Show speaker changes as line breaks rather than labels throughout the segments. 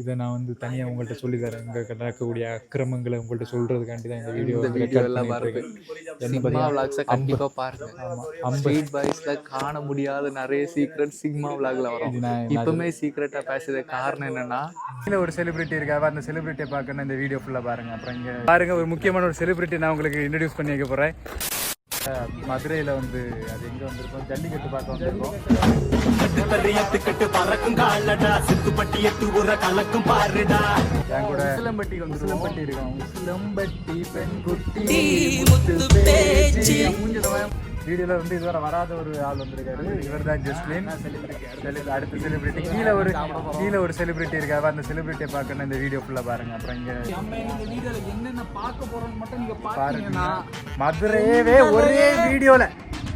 இதை நான் வந்து தனியாக உங்கள்கிட்ட சொல்லி தரேன். இங்கே நடக்கக்கூடிய அக்கிரமங்களை உங்கள்கிட்ட சொல்கிறதுக்காண்டி தான் இந்த வீடியோ
எல்லாம் பாருங்க.
என்ன
சிக்மா
பார்த்தீங்கன்னா,
விளாக்ஸை கண்டிப்பா பாருங்க. ஸ்ட்ரீட் பாய்ஸ்ல காண முடியாத நிறைய சீக்ரெட் சிக்மா விளாக்ல வரும். இப்பவுமே சீக்ரெட்டா பேசுறது காரணம் என்னன்னா
கீழே ஒரு செலிபிரிட்டி இருக்காரு. அந்த செலிபிரிட்டியை பார்க்கணும் இந்த வீடியோ ஃபுல்லாக பாருங்க. அப்புறம் இங்கே பாருங்க ஒரு முக்கியமான ஒரு செலிபிரிட்டி நான் உங்களுக்கு இன்ட்ரடியூஸ் பண்ணி வைக்க போகிறேன் மதுரையில் வந்து அது எங்கே வந்திருக்கோம்? ஜல்லிக்கட்டு பார்க்க வந்திருக்கோம்.
பரியத்துக்கிட்டு பறக்கும் காலடா சித்துப்பட்டி எட்டு ஊர கலக்கும் பாருடா.
என் கூட
சிலம்பட்டி வந்து
சிலம்பட்டி இருக்கோம். சிலம்பட்டி பெண் குட்டி
முத்து பேச்சு.
வீடியோல வந்து இதுவரை வராத ஒரு ஆள் வந்திருக்காரு. இவர் தான் ஜஸ்லின் அடுத்த செலிபிரிட்டி கீழே ஒரு கீழே ஒரு செலிபிரிட்டி இருக்காரு. அந்த செலிபிரிட்டியை பார்க்கணும். இந்த வீடியோ ஃபுல்லா பாருங்க. அப்புறம் இங்க
என்னென்ன பார்க்க போறோம்னு மட்டும் நீங்க
பாருங்க. மதுரையவே ஒரே வீடியோல.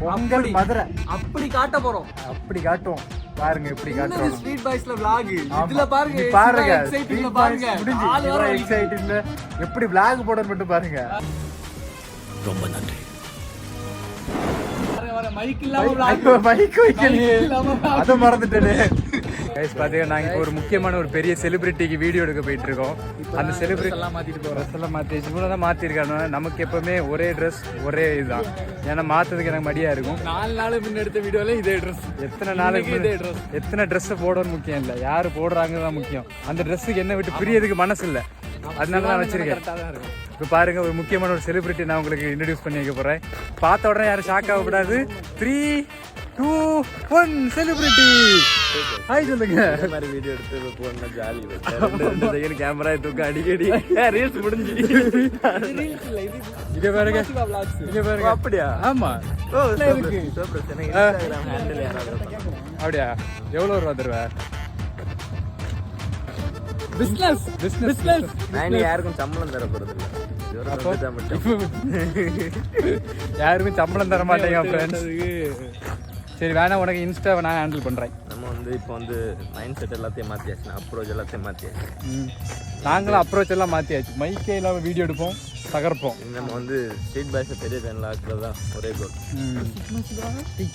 பொங்கல் மதுரை.
அப்படி காட்ட போறோம்.
அப்படி காட்டுவோம். பாருங்க எப்படி காட்டுறோம்
ஸ்ட்ரீட் பாய்ஸ்ல vlog. இதுல பாருங்க
பாருங்க
எக்ஸைட்டிங்ல பாருங்க.
முடிஞ்சு
ஆள் வர
எக்ஸைட்டிங்ல எப்படி vlog போடணும் மட்டும் பாருங்க.
ரொம்ப நன்றி.
வர வர மைக் இல்லாம vlog. இல்லாம vlog.
அதை மறந்துட்டேனே. கைஸ் பாத்தீங்கன்னா நாங்க இப்போ ஒரு முக்கியமான ஒரு பெரிய செலிபிரிட்டிக்கு வீடியோ எடுக்க போயிட்டு இருக்கோம் அந்த செலிபிரிட்டி
எல்லாம் மாத்திட்டு போறோம்.
ட்ரெஸ் எல்லாம் மாத்தி இவ்வளோ தான் மாத்திருக்காங்க நமக்கு எப்பவுமே ஒரே ட்ரெஸ் ஒரே இதுதான். ஏன்னா மாத்ததுக்கு எனக்கு மடியா இருக்கும்.
நாலு நாள் முன்ன எடுத்த வீடியோல இதே ட்ரெஸ்
எத்தனை நாளைக்கு
இதே
முன்ன- எத்தனை ட்ரெஸ் போடணும்னு முக்கியம் இல்லை. யாரு போடுறாங்க தான் முக்கியம். அந்த ட்ரெஸ்ஸுக்கு என்ன விட்டு பிரியதுக்கு மனசு இல்லை. அதனால தான் வச்சிருக்கேன். இப்போ பாருங்க ஒரு முக்கியமான ஒரு செலிபிரிட்டி நான் உங்களுக்கு இன்ட்ரடியூஸ் பண்ணி வைக்க போறேன். பார்த்த உடனே யாரும் ஷாக் ஆகக்கூடாது. Three two one celebrity hi சொல்லுங்க.
மாதிரி வீடியோ எடுத்து போனா ஜாலி ரெண்டு செகண்ட் கேமரா தூக்க அடிக்கடி. ரீல்ஸ் முடிஞ்சு.
இங்க பாருங்க. இங்க பாருங்க.
அப்படியா?
ஆமா.
ஓ இன்ஸ்டாகிராம் ஹேண்டில் யாராவது.
அப்படியா? எவ்வளவு ரூபா தருவ?
பிசினஸ்
பிசினஸ்
நான் யாருக்கும் சம்பளம் தர போறது இல்ல.
யாருமே சம்பளம் தர மாட்டேங்க ஃப்ரெண்ட்ஸ் சரி வேணா உனக்கு இன்ஸ்டாவை நான் ஹேண்டில் பண்றேன்.
நம்ம வந்து இப்போ வந்து மைண்ட் செட் எல்லாத்தையும் மாத்தியாச்சு அப்ரோச் எல்லாத்தையும் மாத்தியாச்சு.
ம். நாங்களும் அப்ரோச் எல்லாம் மாத்தியாச்சு. மைக்கே இல்லாம வீடியோ எடுப்போம் தகர்ப்போம்.
நம்ம வந்து ஸ்ட்ரீட் பாய்ஸ் பெரிய சேனல் ஆக்குறது தான் ஒரே கோல்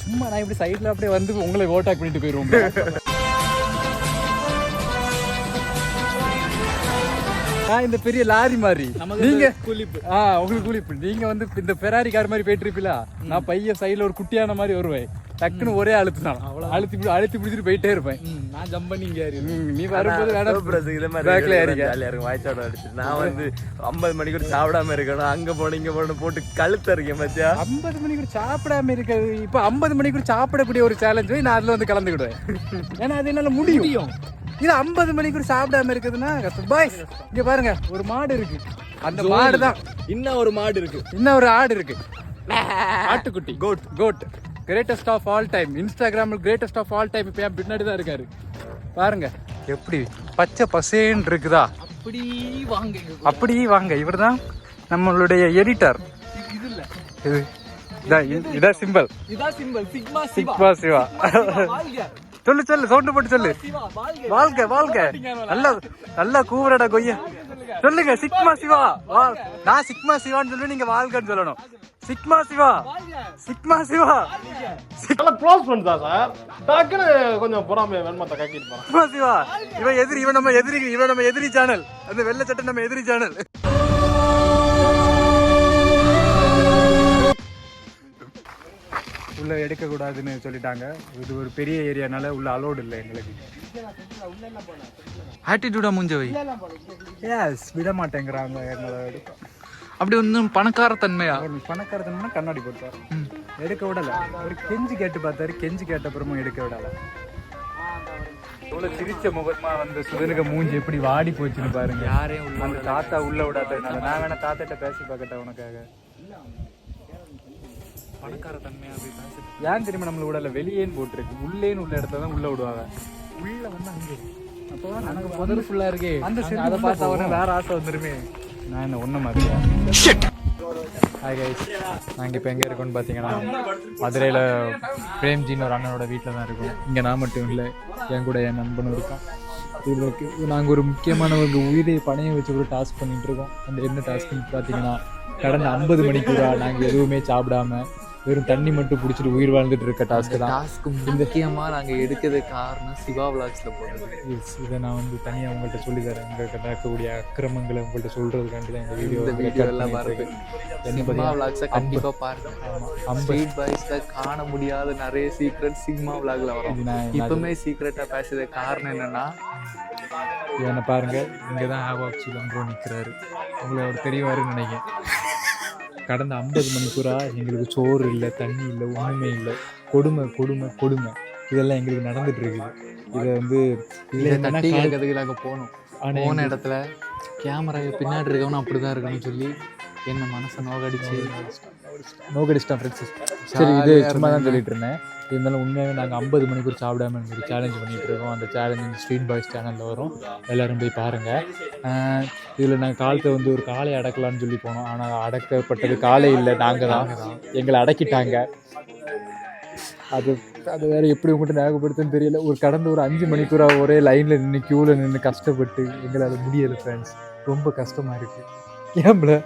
சும்மா நான் இப்படி சைடுல அப்படியே வந்து உங்களை ஓட்டாக் பண்ணிட்டு போயிருவோம் நான் இந்த பெரிய லாரி மாதிரி. நீங்க
குளிப்பு.
ஆ உங்களுக்கு குளிப்பு. நீங்க வந்து இந்த பெராரி கார் மாதிரி போயிட்டு இருப்பீங்களா நான் பையன் சைடுல ஒரு குட்டியான மாதிரி வருவேன். டக்குன்னு ஒரே அழுத்து தான். அழுத்தி பிடி- அழுத்தி பிடிச்சிட்டு போயிட்டே இருப்பேன்.
நான் ஜம்ப் பண்ணி இங்க ஏறி
ம், நீ வரும்போது வேணா
சூப்பர் இதே மாதிரி
பேக்ல ஏறிக்க.
ஜாலியா இருக்கும். வாய்ச்சாட அடிச்சு. நான் வந்து ஐம்பது மணிக்கு கூட சாப்பிடாம இருக்கணும். அங்க போன இங்க போன போட்டு கழுத்த இருக்கேன் மத்தியா
ஐம்பது மணிக்கு சாப்பிடாம இருக்கிறது. இப்போ ஐம்பது மணிக்கு சாப்பிடக்கூடிய ஒரு சேலஞ்ச் நான் அதுல வந்து கலந்துக்கிடுவேன். ஏன்னா அது என்னால முடியும். இது ஐம்பது மணிக்கு சாப்பிடாம இருக்குதுன்னா கஷ்டம். பாய்ஸ் இங்க பாருங்க. ஒரு மாடு இருக்கு. அந்த மாடு தான்
இன்னும் ஒரு மாடு இருக்கு.
இன்னும் ஒரு ஆடு இருக்கு. ஆட்டுக்குட்டி. Goat goat greatest of all time இன்ஸ்டாகிராமில் கிரேட்டஸ்ட் ஆஃப் ஆல் டைம் இப்போ பின்னாடி தான் இருக்காரு. பாருங்க. எப்படி? பச்சை பசேன்னு இருக்குதா?
அப்படி வாங்க.
அப்படி வாங்க. இவர்தான் நம்மளுடைய எடிட்டர்
இது இல்ல.
இது இதான் சிம்பிள்
இதான் simple sigma Siva.
Sigma Siva. சொல்லு சொல்லு சவுண்டு போட்டு சொல்லு.
வாழ்க.
வாழ்க நல்லா நல்லா கூவுறடா கொய்யா. சொல்லுங்க. சிக்மா சிவா. நான் சிக்மா சிவான்னு சொல்லுவேன் நீங்க வாழ்கன்னு சொல்லணும். சிக்மா சிவா. சிக்மா சிவா.
நல்லா க்ளோஸ் பண்ணிட்டா சார்? டக்குன்னு கொஞ்சம் பொறாமை வெண்மத்தை கக்கிட்டு போறான்.
சிக்மா சிவா. இவன் எதிரி இவன் நம்ம எதிரி இவன் நம்ம எதிரி சேனல் அந்த வெள்ளை சட்டை நம்ம எதிரி சேனல் உள்ள எடுக்க கூடாதுன்னு சொல்லிட்டாங்க. இது ஒரு பெரிய ஏரியானால உள்ள அலோடு இல்லை எங்களுக்கு.
ஆட்டிடியூடா மூஞ்சவை
எஸ் விட மாட்டேங்கிறாங்க எங்களை எடுக்க
அப்படி ஒன்றும் பணக்கார தன்மையா
அவர் பணக்காரத்தனமா கண்ணாடி போட்டார். எடுக்க விடல. ஒரு கெஞ்சி கேட்டு பார்த்தாரு கெஞ்சி கேட்ட அப்புறமும் எடுக்க விடல. இவ்வளவு சிரிச்ச முகமா வந்து சுதனுக்கு மூஞ்சி எப்படி வாடி போச்சுன்னு பாருங்க.
யாரையும்
அந்த தாத்தா உள்ள விடாததுனால. நான் வேணா தாத்தாட்ட பேசி பார்க்கட்டா உனக்காக.
பணக்கார தன்மையா
ஏன் தெரியுமா நம்மள விடல? வெளியேன்னு போட்டிருக்கு. உள்ளேன்னு உள்ள இடத்துல தான் உள்ள விடுவாங்க. உள்ள வந்து அங்கே அப்போ
எனக்கு முதல் ஃபுல்லா இருக்கே.
அந்த
அதை பார்த்த
வேற ஆசை வந்துருமே. நான் என்ன ஒன்றும் மாதிரியா ஹாய் கைஸ் நாங்கள் இப்போ எங்கே இருக்கோம்னு பார்த்தீங்கன்னா மதுரையில் பிரேம்ஜின்னு ஒரு அண்ணனோட வீட்டில் தான் இருக்கோம். இங்கே நான் மட்டும் இல்லை என் கூட என் நண்பனும் இருக்கான். இதில் நாங்கள் ஒரு முக்கியமான ஒரு உயிரை பணையம் வச்சு ஒரு டாஸ்க் பண்ணிட்டு இருக்கோம். அந்த என்ன டாஸ்க்னு பார்த்தீங்கன்னா கடந்த ஐம்பது மணிக்கூடா நாங்கள் எதுவுமே சாப்பிடாம வெறும் தண்ணி மட்டும் பிடிச்சிட்டு உயிர் வாழ்ந்துட்டு இருக்க டாஸ்க் தான்.
டாஸ்க்கு முக்கியமா நாங்க எடுக்கிறது காரணம் சிவா விளாக்ஸ்ல போடுறது.
Yes, இதை நான் வந்து தனியாக உங்கள்கிட்ட சொல்லி தரேன் உங்களுக்கு நடக்கக்கூடிய அக்கிரமங்களை உங்கள்கிட்ட சொல்றதுக்காண்டி தான் இந்த வீடியோ
இந்த வீடியோ எல்லாம்
என்ன
சிக்மா விளாக்ஸை கண்டிப்பா பாருங்க. ஸ்ட்ரீட் பாய்ஸ்ல காண முடியாத நிறைய சீக்ரெட் சிக்மா விளாக்ல வரும். இப்பவுமே சீக்ரெட்டா பேசுறது காரணம் என்னன்னா
இவனை பாருங்க இங்கே தான் ஆவாக்சி ப்ரோ நிற்கிறாரு உங்களை அவர் தெரியவாருன்னு நினைக்கிறேன். கடந்த ஐம்பது மணிக்கூரா எங்களுக்கு சோறு இல்லை தண்ணி இல்லை ஒன்றுமே இல்லை. கொடுமை கொடுமை கொடுமை. இதெல்லாம் எங்களுக்கு நடந்துட்டு இருக்குது. இதை வந்து என்னன்னா
தட்டி கேட்கறதுக்கு நாங்க போனோம்.
ஆனா
போன இடத்துல கேமரா பின்னாடி இருக்கவனும் அப்படிதான் இருக்கணும்னு சொல்லி என்ன மனசை நோகடிச்சு
நோக்கடிச்சிட்டான் ஃப்ரெண்ட்ஸ் சரி இது சும்மா தான் சொல்லிட்டு இருந்தேன். இருந்தாலும் உண்மையாகவே நாங்கள் ஐம்பது மணிக்கு சாப்பிடாம ஒரு சேலஞ்ச் பண்ணிகிட்டு இருக்கோம். அந்த சேலஞ்சு ஸ்ட்ரீட் பாய்ஸ் சேனலில் வரும். எல்லோரும் போய் பாருங்கள் இதில் நாங்கள் காலத்தை வந்து ஒரு காலை அடக்கலாம்னு சொல்லி போனோம். ஆனால் அடக்கப்பட்டது காலை இல்லை நாங்கள் தான். எங்களை அடக்கிட்டாங்க. அது அது வேறு எப்படி உங்கள்கிட்ட ஞாபகப்படுத்துன்னு தெரியல. ஒரு கடந்த ஒரு அஞ்சு மணிக்கூறாக ஒரே லைனில் நின்று க்யூவில் நின்று கஷ்டப்பட்டு எங்களால் முடியலை ஃப்ரெண்ட்ஸ் ரொம்ப கஷ்டமாக இருக்குது ஏம்பல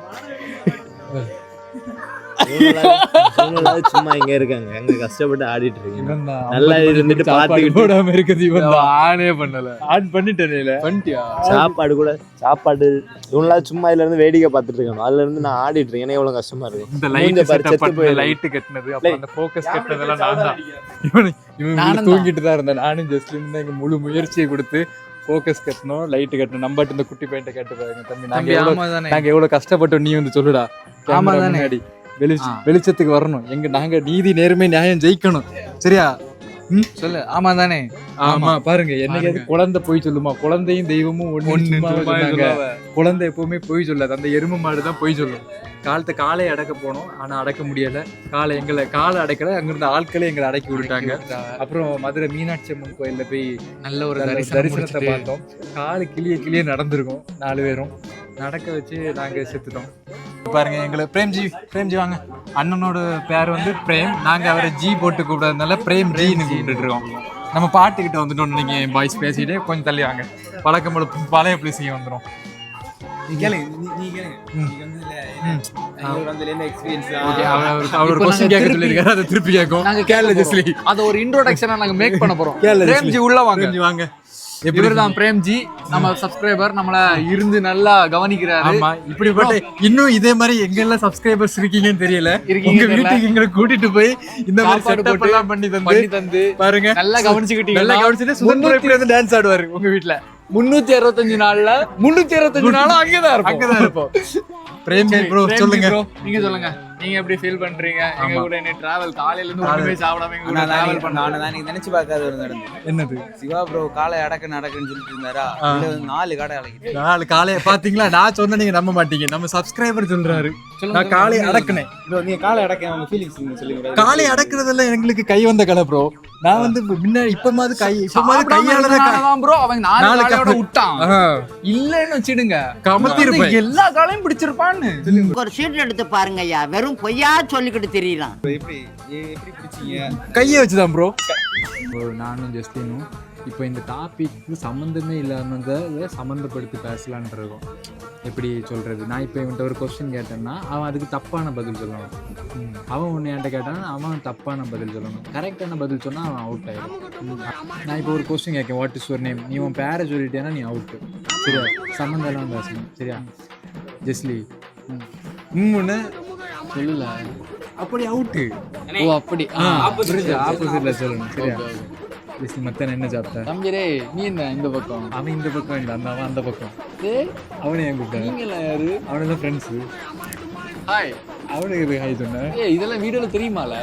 சும்மா இங்க இருக்காங்க. அங்க கஷ்டப்பட்டு ஆடிட்டு இருக்கீங்க நல்லா இருந்துட்டு பார்த்துக்கிட்டு-
போடாம இருக்குது இவன்.
ஆனே பண்ணல.
ஆன் பண்ணிட்டேன்
பண்ணிட்டியா?
சாப்பாடு கூட சாப்பாடு இவங்களாவது சும்மா இதுல இருந்து வேடிக்கை பார்த்துட்டு இருக்காங்க. அதுல இருந்து நான் ஆடிட்டு இருக்கேன் எவ்வளவு கஷ்டமா இருக்கும்
இந்த லைட். லைட் கட்டினது அப்புறம் அந்த ஃபோக்கஸ் கட்டினதெல்லாம் நான் தான் இவன் இவன் தூங்கிட்டு தான் இருந்தேன். நானும் ஜஸ்ட்லின் தான் எங்க முழு முயற்சியை கொடுத்து ஃபோக்கஸ் கட்டணும் லைட் கட்டணும். நம்பட்டு இந்த குட்டி பையன்ட்ட கேட்டு பாருங்க தம்பி. நாங்க எவ்வளவு நாங்க எவ்வளவு கஷ்டப்பட்டோம் நீ வந்து சொல்லுடா.
ஆமா தானே.
முன்னாடி. வெளிச்ச
ஆ.
வெளிச்சத்துக்கு வரணும். எங்க நாங்க நீதி நேர்மை நியாயம் ஜெயிக்கணும். சரியா?
சொல்லு. ஆமா தானே?
ஆமா பாருங்க. என்னைக்கு குழந்தை போய் சொல்லுமா? குழந்தையும் தெய்வமும் ஒண்ணு. குழந்தை எப்பவுமே பொய் சொல்லாது. அந்த எருமை மாடு தான் பொய் சொல்லும். காலத்தை காலை அடக்க போனோம். ஆனா அடக்க முடியல. காலை எங்களை காலை அடைக்கல. அங்கிருந்த ஆட்களே எங்களை அடக்கி விட்டுட்டாங்க. அப்புறம் மதுரை மீனாட்சி அம்மன் கோயில்ல போய்
நல்ல ஒரு
தரிசனத்தை பார்த்தோம். காலு கிளிய கிளிய நடந்திருக்கோம் நாலு பேரும். நடக்க வச்சு நாங்க செத்துட்டோம். பாருங்க எங்களை பிரேம்ஜி பிரேம்ஜி வாங்க. அண்ணனோட பேர் வந்து பிரேம். நாங்க அவரை ஜி போட்டு கூப்பிடாதனால பிரேம் ஜின்னு கூப்பிட்டுட்டு இருக்கோம். நம்ம பாட்டுக்கிட்ட வந்துட்டோம் நீங்க பாய்ஸ் பேசிட்டு கொஞ்சம் தள்ளி வாங்க. பழக்கம் போல பழைய பிளேஸிங்க வந்துடும்
திருப்பி-
கேட்கும்.
நாங்க போறோம். அத ஒரு இன்ட்ரோடக்ஷனா நாங்க மேக் பண்ண போறோம். உள்ள வாங்க.
வாங்க. எப்படி
இவர்தான் பிரேம்ஜி. நம்ம சப்ஸ்கிரைபர் நம்மள இருந்து நல்லா கவனிக்கிறாரு.
ஆமா இப்படிப்பட்ட இன்னும் இதே மாதிரி எங்க எல்லாம் சப்ஸ்கிரைபர்ஸ் இருக்கீங்கன்னு தெரியல. உங்க. வீட்டுக்கு எங்களை கூட்டிட்டு போய் இந்த மாதிரி செட்டப் எல்லாம் பண்ணி தந்து
தந்து
பாருங்க.
நல்லா கவனிச்சுக்கிட்டீங்க
நல்லா கவனிச்சுட்டு சுதந்திரம் எப்படி வந்து டான்ஸ் ஆடுவாரு உங்க வீட்ல.
முன்னூத்தி அறுபத்தஞ்சு நாள்ல முன்னூத்தி அறுபத்தஞ்சு நாளும் அங்கதான் இருப்போம்.
அங்கதான் இருப்போம். பிரேம்
சரி,
ப்ரோ
பிரேம்ஜி
சொல்லுங்க.
நீங்க சொல்லுங்க. நீங்க எப்படி ஃபீல் பண்றீங்க? எங்க. கூட என்ன டிராவல் காலையில இருந்து ஒண்ணுமே சாப்பிடாம எங்க கூட டிராவல் பண்ண
நான் தான் நினைச்சு பார்க்காத ஒரு நடந்து
என்னது?
சிவா ப்ரோ காலை அடக்க நடக்குன்னு சொல்லிட்டு இருந்தாரா? நாலு கடை அடக்கிட்டு
நாலு காலைய பாத்தீங்களா நான் சொன்ன நீங்க நம்ப மாட்டீங்க. நம்ம சப்ஸ்கிரைபர் சொல்றாரு. நான் காலை அடக்குனேன்.
ப்ரோ நீங்க காலை அடக்க அவங்க ஃபீலிங்ஸ் சொல்லுங்க
காலை அடக்குறதெல்லாம் எங்களுக்கு கை வந்த கலை ப்ரோ நான் வந்து முன்னாடி இப்ப மாதிரி கை இப்ப மாதிரி கையால தான்
ப்ரோ அவன் நாலு
நாலு
காலையோட
காலை-
விட்டான்.
ஆ,
இல்லன்னு வச்சிடுங்க.
கமத்தி இருப்பேன்
எல்லா காலையும் பிடிச்சிருப்பான்னு.
ஒரு சீட் எடுத்து பாருங்க ஐயா. வெறும் பொய்யா சொல்லிக்கிட்டு தெரியலாம்.
எப்படி எப்படி பிடிச்சீங்க.
கையை வச்சுதான் ப்ரோ நானும் ஜஸ்டினும். இப்போ இந்த டாபிக்கு சம்மந்தமே இல்லாமதை சம்மந்தப்படுத்தி பேசலான் இருக்கோம். எப்படி சொல்றது? நான் இப்போ இவன்ட்ட ஒரு கொஸ்டின் கேட்டேன்னா அவன் அதுக்கு தப்பான பதில் சொல்லணும். அவன் ஒன்று என்கிட்ட கேட்டான்னா அவன் தப்பான பதில் சொல்லணும். கரெக்டான பதில் சொன்னால் அவன் அவுட் ஆயிடும். நான் இப்போ ஒரு கொஸ்டின் கேட்கேன். வாட் இஸ் யுவர் நேம் நீ உன் பேரை சொல்லிட்டேன்னா நீ அவுட்டு சரியா? சம்மந்தம் இல்லாமல் பேசணும். சரியா? ஜெஸ்லி முன்னு
சொல்லல.
அப்படி அவுட்டு
ஓ அப்படி.
ஆப்போசிட்ல சொல்லணும். சரியா? மத்தன என்ன சாப்பிட்ட
தம்பிரே நீ என்ன இந்த பக்கம்
அவன் இந்த பக்கம் இல்லை அந்த அவன் அந்த பக்கம்
ஏய்,
அவனை ஏன் கூப்பிட்டான்
நீங்களா யாரு
அவனெல்லாம் ஃப்ரெண்ட்ஸு
ஹாய்
அவனுக்கு ஹாய் சொன்னேன்
ஏய் இதெல்லாம் வீடியோல தெரியுமால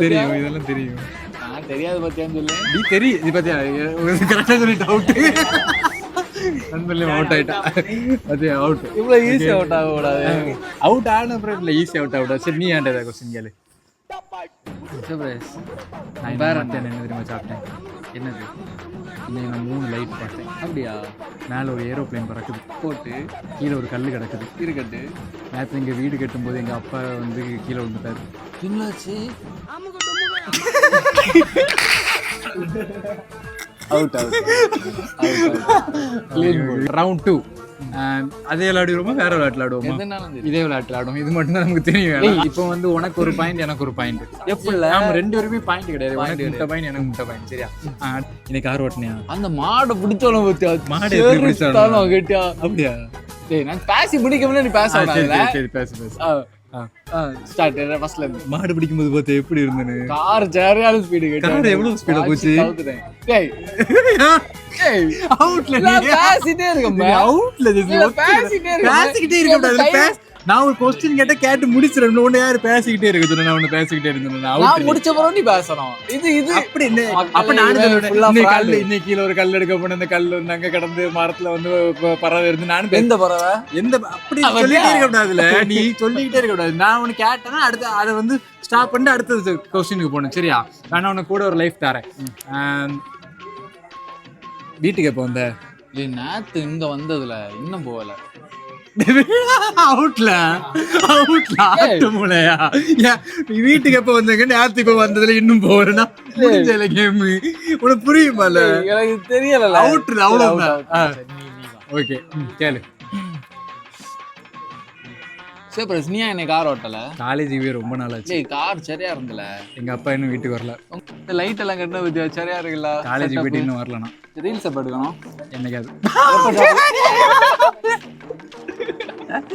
தெரியும் இதெல்லாம் தெரியும்
நான் தெரியாது பத்தியான்னு சொல்லு
நீ தெரியும் இது பத்தியா கரெக்டாக அவுட்டு நண்பர்லையும் அவுட் ஆயிட்டா அது அவுட்
இவ்வளவு ஈஸியா அவுட் ஆக கூடாது
அவுட் ஆன அப்புறம் இல்லை ஈஸி அவுட் சரி நீ ஏன்டா கொஸ்டின் கேளு
சுப்ரேஷ்
நான்
வேற? என்ன
தெரியுமா சாப்பிட்டேன்
என்னது?
இன்னைக்கு நான் மூணு லைட் பார்த்தேன்.
அப்படியா?
மேலே ஒரு ஏரோப்ளேன் பறக்குது.
போட்டு
கீழே ஒரு கல் கிடக்குது.
இருக்கட்டு.
நேற்று எங்கள் வீடு கட்டும்போது எங்கள் அப்பா வந்து கீழே விழுந்துட்டாரு.
என்னாச்சு
அவுட் அவுட் ரவுண்ட் டூ அதே விளையாடுவோமா வேற விளையாட்டு விளையாடுவோமா இதே விளையாட்டு விளையாடுவோம் இது மட்டும் தான் நமக்கு தெரியும் இப்போ வந்து உனக்கு ஒரு பாயிண்ட் எனக்கு ஒரு பாயிண்ட்
எப்படி
நம்ம ரெண்டு பேருமே பாயிண்ட் கிடையாது. உனக்கு முட்டை பாயிண்ட் எனக்கு முட்டை பாயிண்ட் சரியா? இன்னைக்கு ஆறு ஓட்டினியா?
அந்த மாடை பிடிச்சவன பத்தியா?
மாடு எப்படி பிடிச்சாலும்.
கேட்டியா?
அப்படியா?
டேய் நான் பேசி முடிக்கணும்னு நீ பேச
சரி சரி, சரி பேசு பேசு.
ஸ்டார்ட் ஃபர்ஸ்ட்ல இருந்து.
மாடு பிடிக்கும் போது பார்த்து எப்படி இருந்தேன்னு?
கார் சரியான ஸ்பீடு கேட்டா
Car எவ்வளவு ஆ போச்சு?
டேய்
அவுட்ல
பேசிட்டே இருக்கேன்
அவுட்ல
பேசிட்டே இருக்கேன்.
பேசிக்கிட்டே இருக்க கூடாது
time-
பேச நான் ஒரு கொஸ்டின் கேட்டா கேட்டு முடிச்சிடணும் ஒண்ணு யாரு பேசிக்கிட்டே இருக்கு சொன்னா நான் ஒண்ணு பேசிக்கிட்டே இருந்தேன்.
நான் முடிச்ச பிறகு நீ பேசணும். இது இது.
அப்படி அப்ப நானும் சொல்லுவேன்.
ஆ
இன்னைக்கு கீழ ஒரு கல் எடுக்க போன இந்த கல் வந்து அங்க கடந்து மரத்துல வந்து பறவை இருந்து நானும்
எந்த பறவை?
எந்த அப்படி சொல்லிட்டே? இருக்க கூடாதுல நீ சொல்லிக்கிட்டே இருக்க கூடாது நான் உனக்கு கேட்டேன்னா அடுத்து அதை வந்து ஸ்டாப் பண்ணிட்டு அடுத்தது கொஸ்டினுக்கு போகணும். சரியா? நான் உனக்கு கூட ஒரு லைஃப் தரேன். வீட்டுக்கு எப்போ வந்த?
நேத்து இங்க வந்ததுல. இன்னும் போகல.
அவுட்ல அவுட்ல ஆட்டு மூளையா? வீட்டுக்கு எப்ப வந்தீங்க? நேத்து இப்ப வந்ததுல இன்னும் போறேன்னா முடிஞ்சல கேம். உனக்கு புரியுமால?
எனக்கு தெரியல
அவுட்ல அவ்வளவுதான் ஓகே கேளு.
சரி பிரஸ் நீ என்னை கார் ஓட்டல?
காலேஜுக்கு ரொம்ப நாள் ஆச்சு
கார் சரியா இருந்தல.
எங்க அப்பா இன்னும் வீட்டுக்கு வரல.
இந்த லைட் எல்லாம் கட்டின சரியா இருக்குல்ல?
காலேஜுக்கு போயிட்டு இன்னும் வரலண்ணா.
ரீல்ஸ்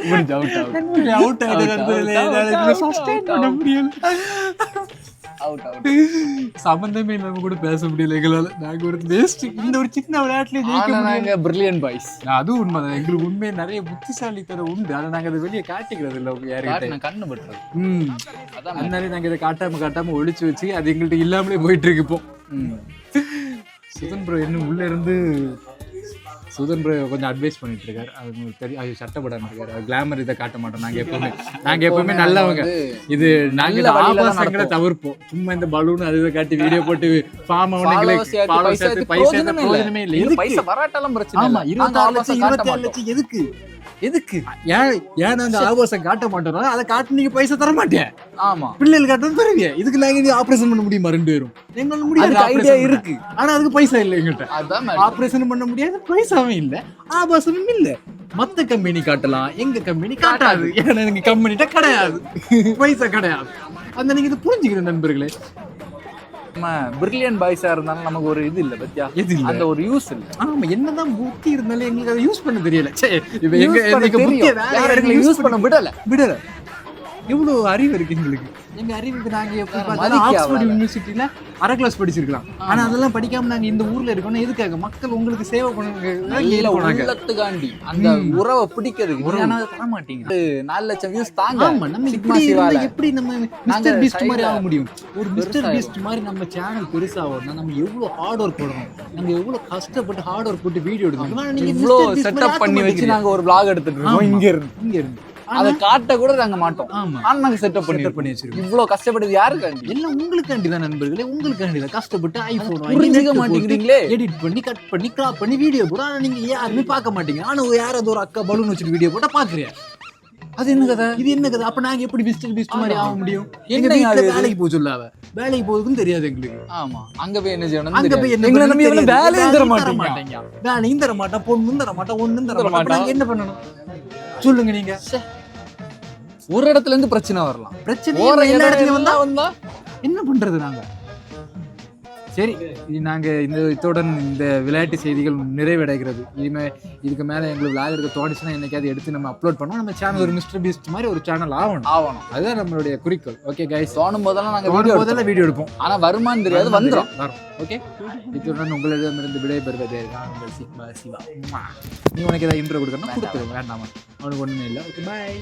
முடிஞ்சு அவுட்
அவுட்
அவுட் அவுட்
சம்பந்தமே இல்லாம கூட பேச முடியல எங்களால. நாங்க ஒரு வேஸ்ட் இந்த ஒரு சின்ன விளையாட்டுல ஜெயிக்க
நாங்க பிரில்லியன் பாய்ஸ்
அதுவும் உண்மைதான். எங்களுக்கு உண்மையை நிறைய புத்திசாலித்தனம் உண்டு. அதை நாங்க அதை வெளியே காட்டிக்கிறது இல்ல
நான் கண்ணு பட்டுறது.
ம். அதனால நாங்க இதை காட்டாம காட்டாம ஒளிச்சு வச்சு அது எங்கள்கிட்ட இல்லாமலே போயிட்டு இருக்கு இப்போ. சுதன் ப்ரோ இன்னும் உள்ள இருந்து சுதன் கொஞ்சம் அட்வைஸ் பண்ணிட்டு இருக்காரு அது தெரியும். அது சட்டப்படாம இருக்காரு கிளாமர் இதை காட்ட மாட்டோம் நாங்க எப்பவுமே நாங்க எப்பவுமே நல்லவங்க. இது நாங்க இந்த
நல்ல வழியில தான்
ஆபாசங்களை. தவிர்ப்போம். சும்மா இந்த பலூன் அது இதை காட்டி வீடியோ போட்டு ஃபார்ம் ஃபாலோவர்ஸ்
பைசா பிரயோஜனமே இல்ல. பைசா வராட்டாலும் பிரச்சனை
ஆமா. இருபத்தாறு லட்சம் இருபத்தி ஏழு. லட்சம் எதுக்கு?
எதுக்கு?
ஏன் ஏன் நாங்க ஆபாசம் காட்ட மாட்டோம் அதை காட்டு நீங்க பைசா தர மாட்டேன்
ஆமா.
பிள்ளைகள் காட்டுறது தருவீங்க இதுக்கு நாங்க இனி ஆபரேஷன் பண்ண முடியுமா ரெண்டு பேரும்? எங்களால முடியாது பண்ண.
இருக்கு.
ஆனா அதுக்கு பைசா இல்ல எங்கள்கிட்ட
அதான்.
ஆபரேஷன் பண்ண முடியாது பைசாவும் இல்ல ஆபாசமும் இல்ல. மத்த கம்பெனி காட்டலாம் எங்க கம்பெனி காட்டாது. ஏன்னா எங்க கம்பெனிட்ட கிடையாது. பைசா கிடையாது. அந்த நீங்க இதை புரிஞ்சுக்கணும் நண்பர்களே.
நம்ம பிரில்லியன் பாய்ஸா இருந்தாலும் நமக்கு ஒரு இது இல்ல பத்தியா?
எது இல்ல.
அந்த ஒரு யூஸ் இல்ல.
ஆமா என்னதான் புத்தி இருந்தாலும் எங்களுக்கு அதை யூஸ் பண்ண தெரியல. ச்சே, இப்ப எங்க
யூஸ் பண்ண விடல.
விடல. எவ்வளவு அறிவு இருக்கு எங்களுக்கு. எங்க அறிவுக்கு நாங்க எப்படி பார்த்தாலும் ஆக்ஸ்போர்ட். யூனிவர்சிட்டியில அரை கிளாஸ் படிச்சிருக்கலாம். ஆனா அதெல்லாம் படிக்காம நாங்க இந்த ஊர்ல இருக்கோம் எதுக்காக? மக்கள் உங்களுக்கு சேவை பண்ணுங்க
உள்ளத்துக்காண்டி. அந்த உறவை பிடிக்கிறதுக்கு அதை தர மாட்டீங்க நாலு லட்சம் வியூஸ் தாங்க.
நம்ம இப்படி. எப்படி நம்ம
நாங்க
மிஸ்டர் பீஸ்ட் மாதிரி ஆக முடியும்? ஒரு மிஸ்டர். பீஸ்ட் மாதிரி நம்ம சேனல் பெருசாகணும்னா நம்ம எவ்வளவு ஹார்ட் ஒர்க் போடணும்? நம்ம எவ்வளவு கஷ்டப்பட்டு ஹார்ட் ஒர்க் போட்டு வீடியோ எடுக்கணும்? நீங்க மாதிரி
செட்டப் பண்ணி வச்சு. நாங்க ஒரு vlog எடுத்துட்டு இருக்கோம். இங்க இருந்து.
இங்க இருந்து.
அதை காட்ட கூட நாங்க மாட்டோம்.
ஆமா.
ஆனா நாங்க செட்டப் பண்ணி
பண்ணி வச்சிருக்கோம்.
இவ்ளோ கஷ்டப்பட்டது யாருக்காண்டி
எல்லாம் உங்களுக்காண்டி தான் நண்பர்களே உங்களுக்காண்டி தான். கஷ்டப்பட்டு ஐபோன்
புரிஞ்சுக்க மாட்டேங்கிறீங்களே?
எடிட் பண்ணி கட் பண்ணி கிராப் பண்ணி வீடியோ போட ஆனா நீங்க யாருமே பார்க்க மாட்டீங்க. ஆனா யாராவது ஒரு அக்கா பலூன் வச்சுட்டு வீடியோ போட்டா பாக்குறீங்க
அது என்ன கதை?
இது என்ன கதை? அப்ப நாங்க எப்படி பிஸ்டல் பிஸ்ட் மாதிரி ஆக முடியும்? எங்க வீட்டுல? வேலைக்கு போக சொல்லாவ? வேலைக்கு போகுதுக்கும் தெரியாது எங்களுக்கு.
ஆமா. அங்க போய் என்ன செய்யணும்
அங்க போய் என்ன
எங்களை நம்பி. வேலையும் தர மாட்டீங்க.
வேலையும் தர மாட்டான் பொண்ணும் தர மாட்டான் ஒண்ணும் தர மாட்டான் என்ன பண்ணணும்? சொல்லுங்க நீங்க.
ஒரு இடத்துல இருந்து பிரச்சனை வரலாம்.
பிரச்சனை
போற
எல்லா இடத்துலயும் வந்தா?
வந்தா
என்ன பண்றது நாங்க? சரி நாங்க இந்த இத்துடன் இந்த விளையாட்டு செய்திகள் நிறைவடைகிறது. இனிமே இதுக்கு மேல எங்களுக்கு விளையாட இருக்க தோணுச்சுன்னா என்னைக்காவது எடுத்து நம்ம அப்லோட் பண்ணுவோம். நம்ம சேனல் ஒரு மிஸ்டர் பீஸ்ட் மாதிரி ஒரு சேனல் ஆகணும்.
ஆவணும்
அதுதான் நம்மளுடைய குறிக்கோள். ஓகே கைஸ்
தோணும் போதெல்லாம் நாங்க வீடியோ
போதெல்லாம் வீடியோ எடுப்போம்.
ஆனா வருமான்னு தெரியாது வந்துரும்
வரும். ஓகே இத்துடன் உங்களிடமிருந்து விடைபெறுவது சிக்மா சிவா நீ உனக்கு ஏதாவது இன்ட்ரோ கொடுக்கணும் கொடுத்துருவோம் வேண்டாமா. அவனுக்கு ஒண்ணுமே இல்லை. Okay bye